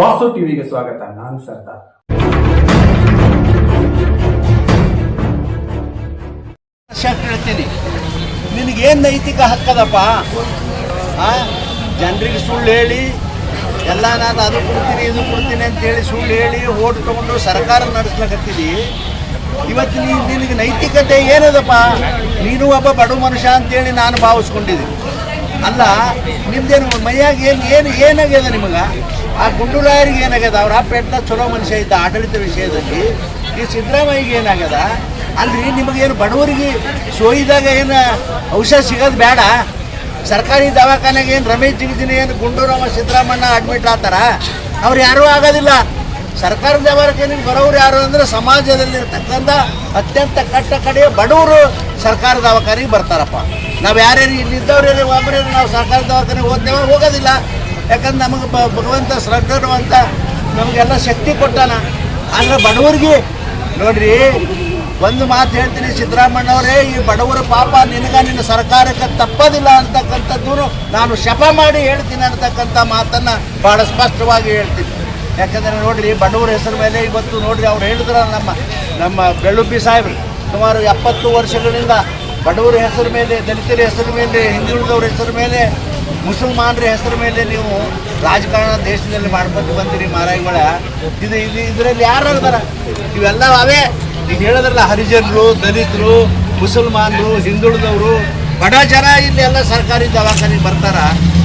ವಾಸು ಟಿವಿಗೆ ಸ್ವಾಗತ, ನಾನು ಸರ್ದಾರ್. ಹೇಳ್ತೀನಿ. ನಿನಗೇನು ನೈತಿಕ ಹಕ್ಕದಪ್ಪ? ಜನರಿಗೆ ಸುಳ್ಳು ಹೇಳಿ, ಎಲ್ಲ ನಾನು ಅದು ಕೊಡ್ತೀನಿ ಇದು ಕೊಡ್ತೀನಿ ಅಂತೇಳಿ ಸುಳ್ಳು ಹೇಳಿ ಓಟ್ ತಗೊಂಡು ಸರ್ಕಾರ ನಡೆಸ್ಲಕತ್ತೀನಿ ಇವತ್ತು ನೀ ನಿನಗೆ ನೈತಿಕತೆ ಏನದಪ್ಪ? ನೀನು ಒಬ್ಬ ಬಡ ಮನುಷ್ಯ ಅಂತೇಳಿ ನಾನು ಭಾವಿಸ್ಕೊಂಡಿದ್ದೀನಿ. ಅಲ್ಲ, ನಿಮ್ದೇನು ಮೈಯಾಗ ಏನು ಏನು ಏನಾಗ್ಯದ ನಿಮಗೆ? ಆ ಗುಂಡುರಾಯರಿಗೆ ಏನಾಗ್ಯದ? ಅವ್ರ ಪೆಟ್ಟ ಚಲೋ ಮನುಷ್ಯ ಇದ್ದ ಆಡಳಿತ ವಿಷಯದಲ್ಲಿ. ಈ ಸಿದ್ದರಾಮಯ್ಯಗೆ ಏನಾಗ್ಯದ? ಅಲ್ರಿ, ನಿಮಗೇನು ಬಡವರಿಗೆ ಸೋಯಿದಾಗ ಏನು ಔಷಧ ಸಿಗೋದು ಬೇಡ? ಸರ್ಕಾರಿ ದವಾಖಾನೆಗೆ ಏನು ರಮೇಶ್ ಜಿಗಜಿನಿ ಏನು ಗುಂಡೂರಾಮ ಸಿದ್ದರಾಮಣ್ಣ ಅಡ್ಮಿಟ್ ಆತಾರ ಅವ್ರು ಯಾರೂ ಆಗೋದಿಲ್ಲ. ಸರ್ಕಾರದ ದವಾಖಾನೆಗೆ ಬರೋರು ಯಾರು ಅಂದರೆ ಸಮಾಜದಲ್ಲಿರ್ತಕ್ಕಂಥ ಅತ್ಯಂತ ಕಟ್ಟ ಕಡೆಯ ಬಡವರು ಸರ್ಕಾರ ದವಾಖಾನೆಗೆ ಬರ್ತಾರಪ್ಪ. ನಾವು ಯಾರ್ಯಾರು ಇಲ್ಲಿದ್ದವ್ರು ಒಬ್ಬರೇ ನಾವು ಸರ್ಕಾರ ದವಾಖಾನೆಗೆ ಹೋಗ್ತೇವೆ, ಹೋಗೋದಿಲ್ಲ. ಯಾಕಂದ್ರೆ ನಮಗೆ ಭಗವಂತ ಶ್ರದ್ಧರುವಂತ ನಮಗೆಲ್ಲ ಶಕ್ತಿ ಕೊಟ್ಟಾನ. ಆದ್ರೆ ಬಡವರಿಗೆ, ನೋಡ್ರಿ, ಒಂದು ಮಾತು ಹೇಳ್ತೀನಿ ಸಿದ್ದರಾಮಣ್ಣವರೇ ಈ ಬಡವರ ಪಾಪ ನಿನಗ ನಿನ್ನ ಸರ್ಕಾರಕ್ಕೆ ತಪ್ಪದಿಲ್ಲ ಅಂತಕ್ಕಂಥದ್ದು ನಾನು ಶಪ ಮಾಡಿ ಹೇಳ್ತೀನಿ ಅಂತಕ್ಕಂಥ ಮಾತನ್ನು ಭಾಳ ಸ್ಪಷ್ಟವಾಗಿ ಹೇಳ್ತೀನಿ. ಯಾಕಂದರೆ ನೋಡ್ರಿ, ಬಡವರ ಹೆಸರು ಮೇಲೆ ಇವತ್ತು ನೋಡ್ರಿ ಅವ್ರು ಹೇಳಿದ್ರ ನಮ್ಮ ನಮ್ಮ ಬೆಳ್ಳುಬ್ಬಿ ಸಾಹೇಬ್ರು, ಸುಮಾರು ಎಪ್ಪತ್ತು ವರ್ಷಗಳಿಂದ ಬಡವರ ಹೆಸರು ಮೇಲೆ, ದಲಿತರ ಹೆಸರು ಮೇಲೆ, ಹಿಂದುಳಿದವ್ರ ಹೆಸರು ಮೇಲೆ ಮುಸಲ್ಮಾನರ ಹೆಸರು ಮೇಲೆ ನೀವು ರಾಜಕಾರಣ ದೇಶದಲ್ಲಿ ಮಾಡ್ಕೊಂಡು ಬಂದಿರಿ ಮಾರಾಯಿಗಳ ಇದು ಇದು ಇದರಲ್ಲಿ ಯಾರು ಅದಾರ ಇವೆಲ್ಲ ಅವೇ. ಈಗ ಹೇಳಿದ್ರಲ್ಲ ಹರಿಜನರು, ದಲಿತರು, ಮುಸಲ್ಮಾನರು, ಹಿಂದುಳಿದವರು, ಬಡ ಜನ ಇಲ್ಲಿ ಎಲ್ಲ ಸರ್ಕಾರಿ ದವಾಖಾನೆಗೆ ಬರ್ತಾರ.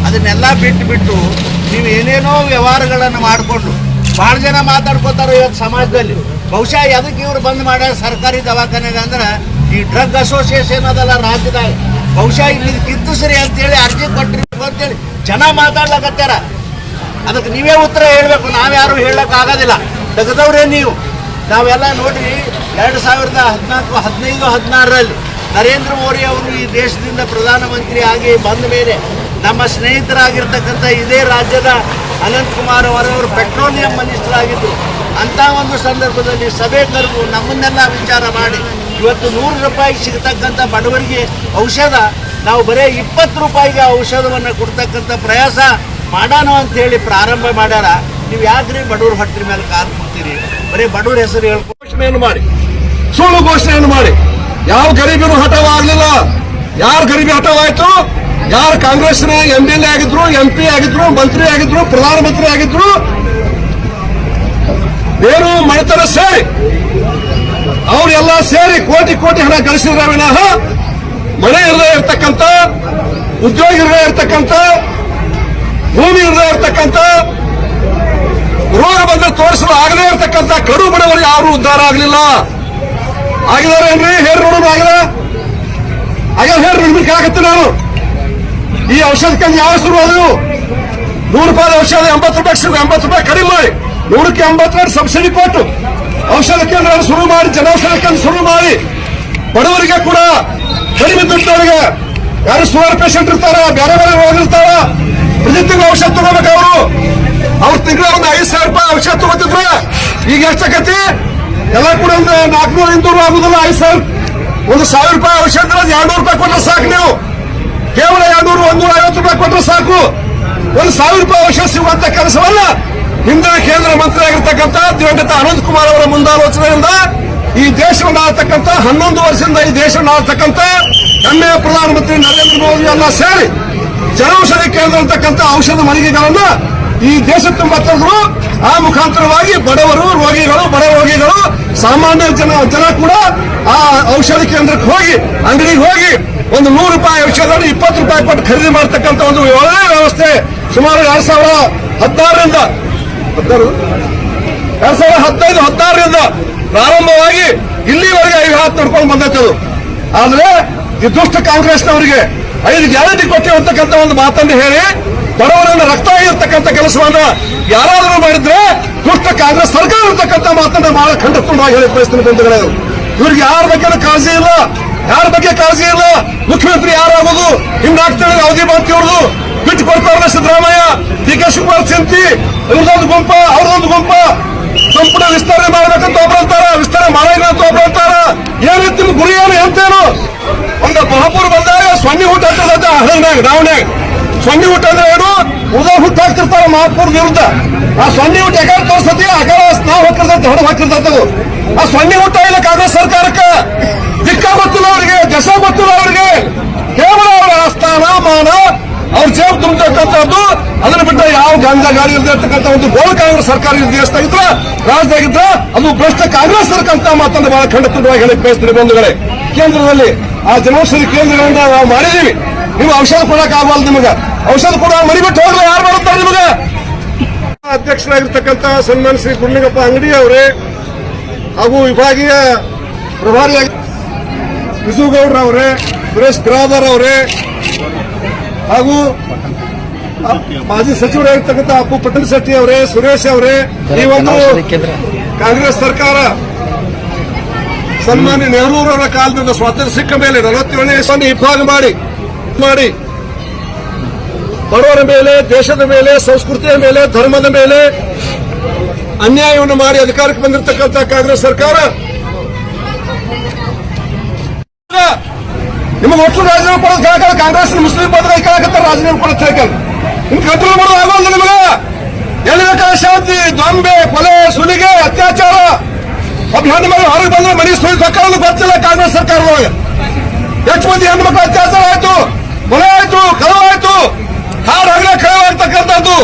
ಅದನ್ನೆಲ್ಲ ಬಿಟ್ಟು ಬಿಟ್ಟು ನೀವು ಏನೇನೋ ವ್ಯವಹಾರಗಳನ್ನು ಮಾಡಿಕೊಂಡು ಭಾಳ ಜನ ಮಾತಾಡ್ಕೋತಾರೆ ಇವತ್ತು ಸಮಾಜದಲ್ಲಿ. ಬಹುಶಃ ಎದಕ್ಕೆ ಇವರು ಬಂದ್ ಮಾಡ್ಯಾರ ಸರ್ಕಾರಿ ದವಾಖಾನೆಗೆ ಅಂದ್ರೆ ಈ ಡ್ರಗ್ ಅಸೋಸಿಯೇಷನ್ ಅದಲ್ಲ ರಾಜ್ಯದಾಗ. ಬಹುಶಃ ಇಲ್ಲಿ ಕಿತ್ತುಸ್ರಿ ಅಂತೇಳಿ ಅರ್ಜಿ ಕೊಟ್ಟಿರ್ಬೇಕು ಅಂತೇಳಿ ಜನ ಮಾತಾಡ್ಲಕತ್ತಾರ. ಅದಕ್ಕೆ ನೀವೇ ಉತ್ತರ ಹೇಳಬೇಕು ನಾವ್ಯಾರು ಆಗೋದಿಲ್ಲ ತೆಗೆದವ್ರೇ ನೀವು. ನಾವೆಲ್ಲ ನೋಡ್ರಿ, ಎರಡು ಸಾವಿರದ ಹದಿನಾಲ್ಕು, ಹದಿನೈದು, ಹದಿನಾರರಲ್ಲಿ ನರೇಂದ್ರ ಮೋದಿ ಅವರು ಈ ದೇಶದಿಂದ ಪ್ರಧಾನಮಂತ್ರಿ ಆಗಿ ಬಂದ ಮೇಲೆ ನಮ್ಮ ಸ್ನೇಹಿತರಾಗಿರ್ತಕ್ಕಂಥ ಇದೇ ರಾಜ್ಯದ ಅನಂತ್ ಕುಮಾರ್ ಅವರವರು ಪೆಟ್ರೋಲಿಯಂ ಮಿನಿಸ್ಟರ್ ಆಗಿದ್ದರು ಅಂಥ ಒಂದು ಸಂದರ್ಭದಲ್ಲಿ ಸಭೆ ಕರೆದು ನಮ್ಮನ್ನೆಲ್ಲ ವಿಚಾರ ಮಾಡಿ ಇವತ್ತು ನೂರು ರೂಪಾಯಿ ಸಿಗತಕ್ಕಂಥ ಬಡವರಿಗೆ ಔಷಧ, ನಾವು ಬರೀ ಇಪ್ಪತ್ತು ರೂಪಾಯಿಗೆ ಔಷಧವನ್ನು ಕೊಡ್ತಕ್ಕಂಥ ಪ್ರಯಾಸ ಮಾಡೋಣ ಅಂತೇಳಿ ಪ್ರಾರಂಭ ಮಾಡ್ಯಾರ. ನೀವು ಯಾಕ್ರಿ ಬಡವ್ರ ಹೊಟ್ಟಿನ ಮೇಲೆ ಕಾಲು ಕೊಡ್ತೀರಿ ಬರೀ ಬಡವ್ರ ಹೆಸರು ಹೇಳಿ ಘೋಷಣೆಯನ್ನು ಮಾಡಿ. ಸುಳ್ಳು ಘೋಷಣೆಯನ್ನು ಮಾಡಿ. ಯಾವ ಗರೀಬಿನೂ ಹಠವಾಗಲಿಲ್ಲ ಯಾರು ಗರೀಬಿ ಹಠವಾಯ್ತು ಯಾರು ಕಾಂಗ್ರೆಸ್ನ ಎಂ ಎಲ್ ಎ ಆಗಿದ್ರು ಎಂ ಪಿ ಆಗಿದ್ರು, ಮಂತ್ರಿ ಆಗಿದ್ರು, ಪ್ರಧಾನಮಂತ್ರಿ ಆಗಿದ್ರು? ಏನು ಮಾಡ್ತಾರ ಸೇರಿ ಅವರೆಲ್ಲ ಸೇರಿ ಕೋಟಿ ಕೋಟಿ ಹಣ ಗಳಿಸಿದ್ರೆ ವಿನಃ ಮನೆ ಇರದೇ ಇರ್ತಕ್ಕಂಥ, ಉದ್ಯೋಗ ಇರದೇ ಇರ್ತಕ್ಕಂಥ, ಭೂಮಿ ಇರದೇ ಇರ್ತಕ್ಕಂಥ, ರೋಗ ಬಂದ್ರೆ ತೋರಿಸಲು ಆಗದೇ ಇರತಕ್ಕಂತ ಕಡು ಬಡವರು ಯಾರು ಉದ್ಧಾರ ಆಗಲಿಲ್ಲ. ಆಗಿದಾರೆ ಏನ್ರಿ? ಹೇರ್ ನೋಡೋಣ ಆಗದ ಆಗ ಹೇರ್ ನೋಡ್ಬೇಕು ಆಗತ್ತೆ ನಾನು. ಈ ಔಷಧಕ್ಕೆ ಯಾವ ಶುರು ಅದು ನೂರು ರೂಪಾಯಿ ಔಷಧ ಎಂಬತ್ತು ರೂಪಾಯಿ ಎಂಬತ್ತು ರೂಪಾಯಿ ಕಡಿಮೆ ಮಾಡಿ. ನೂರಕ್ಕೆ ಎಂಬತ್ತು ರೂಪಾಯಿ ಸಬ್ಸಿಡಿ ಕೊಟ್ಟು ಔಷಧ ಕೇಂದ್ರ ಶುರು ಮಾಡಿ, ಜನೌಷಧ ಕೇಂದ್ರ ಶುರು ಮಾಡಿ. ಬಡವರಿಗೆ ಕೂಡ ಕಡಿಮೆ ದುಡ್ಡವರಿಗೆ ಯಾರು ಶುಗರ್ ಪೇಷಂಟ್ ಇರ್ತಾರ, ಬೇರೆ ಬೇರೆ ರೋಗ ಇರ್ತಾರ, ಪ್ರತಿ ತಿಂಗಳು ಔಷಧ ತಗೋಬೇಕು ಅವರು. ಅವ್ರ ತಿಂಗಳ ಒಂದು ಐದು ಸಾವಿರ ರೂಪಾಯಿ ಔಷಧ ತಗೋತಿದ್ರ. ಈಗ ಎಷ್ಟಾಗತಿ ಎಲ್ಲ ಕೂಡ ಒಂದು ನಾಲ್ಕುನೂರ ಐನೂರು ಆಗುದಿಲ್ಲ, ಐದು ಸಾವಿರ. ಒಂದು ಸಾವಿರ ರೂಪಾಯಿ ಔಷಧ ಎರಡು ನೂರು ರೂಪಾಯಿ ಕೊಟ್ಟರೆ ಸಾಕು ನೀವು. ಕೇವಲ ಎರಡ್ನೂರು ಒಂದೂರ ಐವತ್ತು ರೂಪಾಯಿ ಕೊಟ್ಟರೆ ಸಾಕು. ಒಂದು ಸಾವಿರ ರೂಪಾಯಿ ಔಷಧ ಸಿಗುವಂತ ಕೆಲಸವಲ್ಲ. ಹಿಂದಿನ ಕೇಂದ್ರ ಮಂತ್ರಿ ಆಗಿರ್ತಕ್ಕಂಥ ದಿವಂಗತ ಅನಂತ್ ಕುಮಾರ್ ಅವರ ಮುಂದಾಲೋಚನೆಯಿಂದ ಈ ದೇಶವನ್ನು ಆಳ್ತಕ್ಕಂಥ ಹನ್ನೊಂದು ವರ್ಷದಿಂದ ಈ ದೇಶವನ್ನು ಆಳ್ತಕ್ಕಂಥ ಹೆಮ್ಮೆಯ ಪ್ರಧಾನಮಂತ್ರಿ ನರೇಂದ್ರ ಮೋದಿ ಎಲ್ಲ ಸೇರಿ ಜನೌಷಧಿ ಕೇಂದ್ರ ಅಂತಕ್ಕಂಥ ಔಷಧ ಮಳಿಗೆಗಳನ್ನು ಈ ದೇಶ ತುಂಬ ತಂದ್ರು. ಆ ಮುಖಾಂತರವಾಗಿ ಬಡವರು, ರೋಗಿಗಳು ಬಡ ರೋಗಿಗಳು ಸಾಮಾನ್ಯ ಜನ ಜನ ಕೂಡ ಆ ಔಷಧ ಕೇಂದ್ರಕ್ಕೆ ಹೋಗಿ, ಅಂಗಡಿಗೆ ಹೋಗಿ ಒಂದು ನೂರು ರೂಪಾಯಿ ಔಷಧಗಳು ಇಪ್ಪತ್ತು ರೂಪಾಯಿ ಕೊಟ್ಟು ಖರೀದಿ ಮಾಡತಕ್ಕಂಥ ಒಂದು ಒಳ್ಳೆಯ ವ್ಯವಸ್ಥೆ ಸುಮಾರು ಎರಡ್ ಸಾವಿರದ ಹದಿನಾರರಿಂದ ಹದಿನಾರು ಎರಡ್ ಸಾವಿರದ ಹದಿನೈದು, ಹದಿನಾರರಿಂದ ಪ್ರಾರಂಭವಾಗಿ ಇಲ್ಲಿವರೆಗೆ ಐದು ಹಾತ್ ನೋಡ್ಕೊಂಡು ಬಂದದ್ದು ಆದ್ರೆ ಈ ದುಷ್ಟ ಕಾಂಗ್ರೆಸ್ನವರಿಗೆ ಐದು ಗ್ಯಾರಂಟಿ ಕೊಟ್ಟೆ ಅಂತಕ್ಕಂಥ ಒಂದು ಮಾತನ್ನು ಹೇಳಿ, ಬಡವರನ್ನ ರಕ್ತ ಇರತಕ್ಕಂಥ ಕೆಲಸವನ್ನ ಯಾರಾದರೂ ಮಾಡಿದ್ರೆ ದುಷ್ಟ ಕಾಂಗ್ರೆಸ್ ಸರ್ಕಾರ ಇರ್ತಕ್ಕಂಥ ಮಾತನ್ನ ಬಹಳ ಖಂಡಿತವಾಗಿ ಹೇಳಿ ಬಯಸ್ತೀನಿ ಬಂಧುಗಳೇ. ಇವ್ರಿಗೆ ಯಾರ ಬಗ್ಗೆ ಕಾಳಜಿ ಇಲ್ಲ. ಯಾರ ಬಗ್ಗೆ ಕಾಳಜಿ ಇಲ್ಲ? ಮುಖ್ಯಮಂತ್ರಿ ಯಾರಾಗೋದು? ಹಿಂಗಾಗ್ತಾರೆ ಅವಧಿ ಮಾತಿಯವ್ರದು ಬಿಟ್ಟು ಕೊಡ್ತಾರಲ್ಲ ಸಿದ್ದರಾಮಯ್ಯ? ಡಿ ಕೆ ಶಿವಕುಮಾರ್ ಚಿಂತಿ ಇವ್ರದೊಂದು ಗುಂಪ, ಅವ್ರದೊಂದು ಗುಂಪ. ಸಂಪುಟ ವಿಸ್ತರಣೆ ಮಾಡ್ಬೇಕಂತ ಒಬ್ಬರಂತಾರ ವಿಸ್ತರಣೆ ಮಾಡಿಲ್ಲ ಅಂತ ಒಬ್ಬರಂತಾರ ಏನಿತ್ತು ನಿಮ್ ಗುರಿ ಏನು ಎಂತೇನು ಒಂದು ಮಹಾಪುರ್ ಬಂದಾಗ ಸೊನ್ನೆ ಊಟ ಅಂತ ಹಳ್ಳಿನಾಗ ನಾವನ್ಯಾಗ ಸೊನ್ನೆ ಊಟ ಅಂದ್ರೆ ಏನು? ಉದ ಹುಟ್ಟು ಹಾಕ್ತಿರ್ತಾರ ಮಹಾಪುರ್ ವಿರುದ್ಧ. ಆ ಸೊನ್ನೆ ಹುಟ್ಟು ಯಾಕೆ ತೋರ್ಸತಿ ಆಗ ನಾವು ಹಾಕಿರ್ತೈತೆ ಹೊಡೆದು ಹಾಕಿರ್ತೈತೆ ಆ ಸ್ವಣ್ಣಿ ಊಟ ಇಲ್ಲ ಕಾಂಗ್ರೆಸ್ ಸರ್ಕಾರಕ್ಕೆ ಯಾವ ಗಂಧ ಗಾಳಿ ಇಲ್ಲದೆ ಇರ್ತಕ್ಕಂಥ ಒಂದು ಗೋಳ ಕಾಂಗ್ರೆಸ್ ಸರ್ಕಾರ ದೇಶದಾಗಿದ್ರ ರಾಜ್ಯದಾಗಿದ್ರ ಅದು ಭ್ರಷ್ಟ ಕಾಂಗ್ರೆಸ್ ಸರ್ಕಾರ ಅಂತ ಮಾತನ್ನು ಬಹಳ ಖಂಡಿತವಾಗಿ ಹೇಳಿ ಬಯಸ್ತೀನಿ ಬಂಧುಗಳೇ. ಕೇಂದ್ರದಲ್ಲಿ ಆ ಜನೌಷಧಿ ಕೇಂದ್ರಗಳನ್ನ ನಾವು ಮಾಡಿದೀವಿ. ನೀವು ಔಷಧ ಕೊಡಕ್ ಆಗವಲ್ದು ನಿಮಗೆ. ಔಷಧ ಕೊಡ ಮರಿ ಬಿಟ್ಟು ಹೋದ್ರೆ ಯಾರು ಮಾಡುತ್ತಾರೆ ನಿಮಗೆ? ಅಧ್ಯಕ್ಷರಾಗಿರ್ತಕ್ಕಂಥ ಸನ್ಮಾನ ಶ್ರೀ ಗುಂಡಿಗಪ್ಪ ಅಂಗಡಿ ಅವರೇ, ಹಾಗೂ ವಿಭಾಗೀಯ ಪ್ರಭಾರಿಯಾಗಿ ವಿಜುಗೌಡ್ರ ಅವರೇ ಸುರೇಶ್ ಗ್ರಾದರ್ ಅವರೇ, ಹಾಗೂ ಮಾಜಿ ಸಚಿವರಾಗಿರ್ತಕ್ಕಂಥ ಅಪ್ಪು ಪಟೇಲ್ ಶೆಟ್ಟಿ ಅವರೇ ಸುರೇಶ್ ಅವರೇ ಈ ಒಂದು ಕಾಂಗ್ರೆಸ್ ಸರ್ಕಾರ ಸನ್ಮಾನ್ಯ ನೆಹರೂರವರ ಕಾಲದಿಂದ ಸ್ವಾತಂತ್ರ್ಯ ಸಿಕ್ಕ ಮೇಲೆ ನಲವತ್ತೇಳನೇ ಸೊನ್ನೆ ವಿಭಾಗ ಮಾಡಿ ಮಾಡಿ. ಬಡವರ ಮೇಲೆ ದೇಶದ ಮೇಲೆ ಸಂಸ್ಕೃತಿಯ ಮೇಲೆ ಧರ್ಮದ ಮೇಲೆ ಅನ್ಯಾಯವನ್ನು ಮಾಡಿ ಅಧಿಕಾರಕ್ಕೆ ಬಂದಿರತಕ್ಕಂಥ ಕಾಂಗ್ರೆಸ್ ಸರ್ಕಾರ. ನಿಮಗೆ ಒಟ್ಟು ರಾಜೀನಾಮೆ ಕೊಡೋದು ಕೇಳಕಲ್ಲ ಕಾಂಗ್ರೆಸ್ ಮುಸ್ಲಿಂ ಬಂದ್ರೆ ಕೇಳಕತ್ತ ರಾಜೀನಾಮೆ ಕೊಡೋದು ಕೇಳಕಲ್ಲ ನಿಮ್ ಕಂಟ್ರೋಲ್ ಮಾಡೋದು ಆಗೋಲ್ಲ ನಿಮಗೆ ಎಲ್ಲಿ ಬೇಕಾದ ಶಾಂತಿ ದೊಂಬೆ ಕೊಲೆ ಸುಲಿಗೆ ಅತ್ಯಾಚಾರ ಒಬ್ಬ ಹೆಣ್ಣು ಮಗಳು ಹೊರಗೆ ಬಂದ್ರೆ ಮನೆ ಸುಳಿ ಸಕ್ಕರನ್ನು ಗೊತ್ತಿಲ್ಲ ಕಾಂಗ್ರೆಸ್ ಸರ್ಕಾರದೊಳಗೆ ಎಷ್ಟು ಮಂದಿ ಹೆಣ್ಣು ಮಕ್ಕಳು ಅತ್ಯಾಚಾರ ಆಯ್ತು ಕೊಲೆ ಆಯ್ತು ಕಳವ ಆಯ್ತು ಹಾಡು ಹಗಲ ಕಳವ ಆಗ್ತಕ್ಕಂಥದ್ದು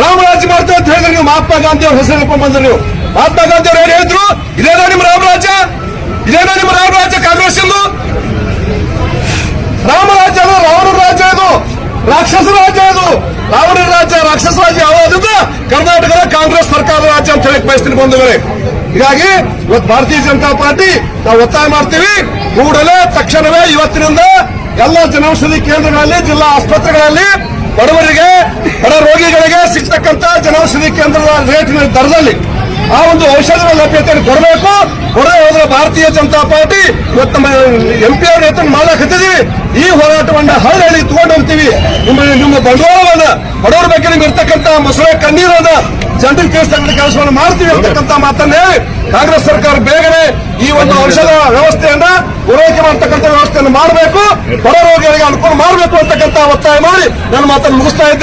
ರಾಮರಾಜ್ಯ ಮಾಡ್ತೇವೆ ಅಂತ ಹೇಳಿದ್ರೆ ನೀವು ಮಹಾತ್ಮ ಗಾಂಧಿ ಅವ್ರ ಹೆಸರು ಹೇಳ್ಕೊಂಡ್ ಬಂದ್ರಿ ನೀವು ಮಹಾತ್ಮ ಗಾಂಧಿ ಅವ್ರು ಏನು ಹೇಳಿದ್ರು ಇದೇನಾ ನಿಮ್ಮ ರಾಮರಾಜ್ಯ ಇದೇನಾ ನಿಮ್ಮ ರಾಮರಾಜ್ಯ ಕಾಂಗ್ರೆಸ್ ಎಂದು ರಾಮರಾಜ್ಯ ಅದು ರಾವಣ ರಾಜ್ಯ ಇದು ರಾಕ್ಷಸ ರಾಜ್ಯ ಅದು. ರಾವಣ ರಾಜ್ಯ, ರಾಕ್ಷಸ ರಾಜ್ಯ ಯಾವುದು ಕರ್ನಾಟಕದ ಕಾಂಗ್ರೆಸ್ ಸರ್ಕಾರದ ರಾಜ್ಯ ಅಂತ ಹೇಳಕ್ ಬಯಸ್ತೀನಿ ಬಂಧುಗಳೇ. ಹೀಗಾಗಿ ಇವತ್ತು ಭಾರತೀಯ ಜನತಾ ಪಾರ್ಟಿ, ನಾವು ಒತ್ತಾಯ ಮಾಡ್ತೀವಿ. ಕೂಡಲೇ ತಕ್ಷಣವೇ ಇವತ್ತಿನಿಂದ ಎಲ್ಲ ಜನೌಷಧಿ ಕೇಂದ್ರಗಳಲ್ಲಿ, ಜಿಲ್ಲಾ ಆಸ್ಪತ್ರೆಗಳಲ್ಲಿ ಬಡವರಿಗೆ, ಬಡ ರೋಗಿಗಳಿಗೆ ಸಿಗ್ತಕ್ಕಂತ ಜನೌಷಧಿ ಕೇಂದ್ರದ ರೇಟಿನ ದರದಲ್ಲಿ ಆ ಒಂದು ಔಷಧಗಳ ಲಭ್ಯತೆಯನ್ನು ಕೊಡಬೇಕು. ಕೊಡದೆ ಹೋದ್ರೆ ಭಾರತೀಯ ಜನತಾ ಪಾರ್ಟಿ, ಇವತ್ತು ಎಂ ಪಿ ಅವ್ರ ನೇತೃತ್ವ ಈ ಹೋರಾಟವನ್ನ ಹಳ್ಳಿ ತಗೊಂಡು ಹೋಗ್ತೀವಿ. ನಿಮ್ಮ ನಿಮ್ಮ ಬಂಡವಾಳವನ್ನ ಬಡವರ ಬಗ್ಗೆ ನಿಮ್ಗೆ ಇರ್ತಕ್ಕಂಥ ಮೊಸಳೆ ಕಣ್ಣೀರನ್ನ ಜನರಿಗೆ ತಿಳಿಸ್ತಕ್ಕಂಥ ಕೆಲಸವನ್ನು ಮಾಡ್ತೀವಿ ಅಂತಕ್ಕಂಥ ಮಾತನ್ನ ಹೇಳಿ ಕಾಂಗ್ರೆಸ್ ಸರ್ಕಾರ ಬೇಗನೆ ಈ ಒಂದು ಔಷಧ ವ್ಯವಸ್ಥೆಯನ್ನ ಪೂರೈಕೆ ಮಾಡ್ತಕ್ಕಂಥ ವ್ಯವಸ್ಥೆಯನ್ನು ಮಾಡಬೇಕು. ಬಡ ರೋಗಿಗಳಿಗೆ ಅನುಕೂಲ ಮಾಡಬೇಕು ಅಂತಕ್ಕಂಥ ಒತ್ತಾಯ ಮಾಡಿ ನನ್ನ ಮಾತನ್ನು ಮುಗಿಸ್ತಾ ಇದ್ದೇನೆ.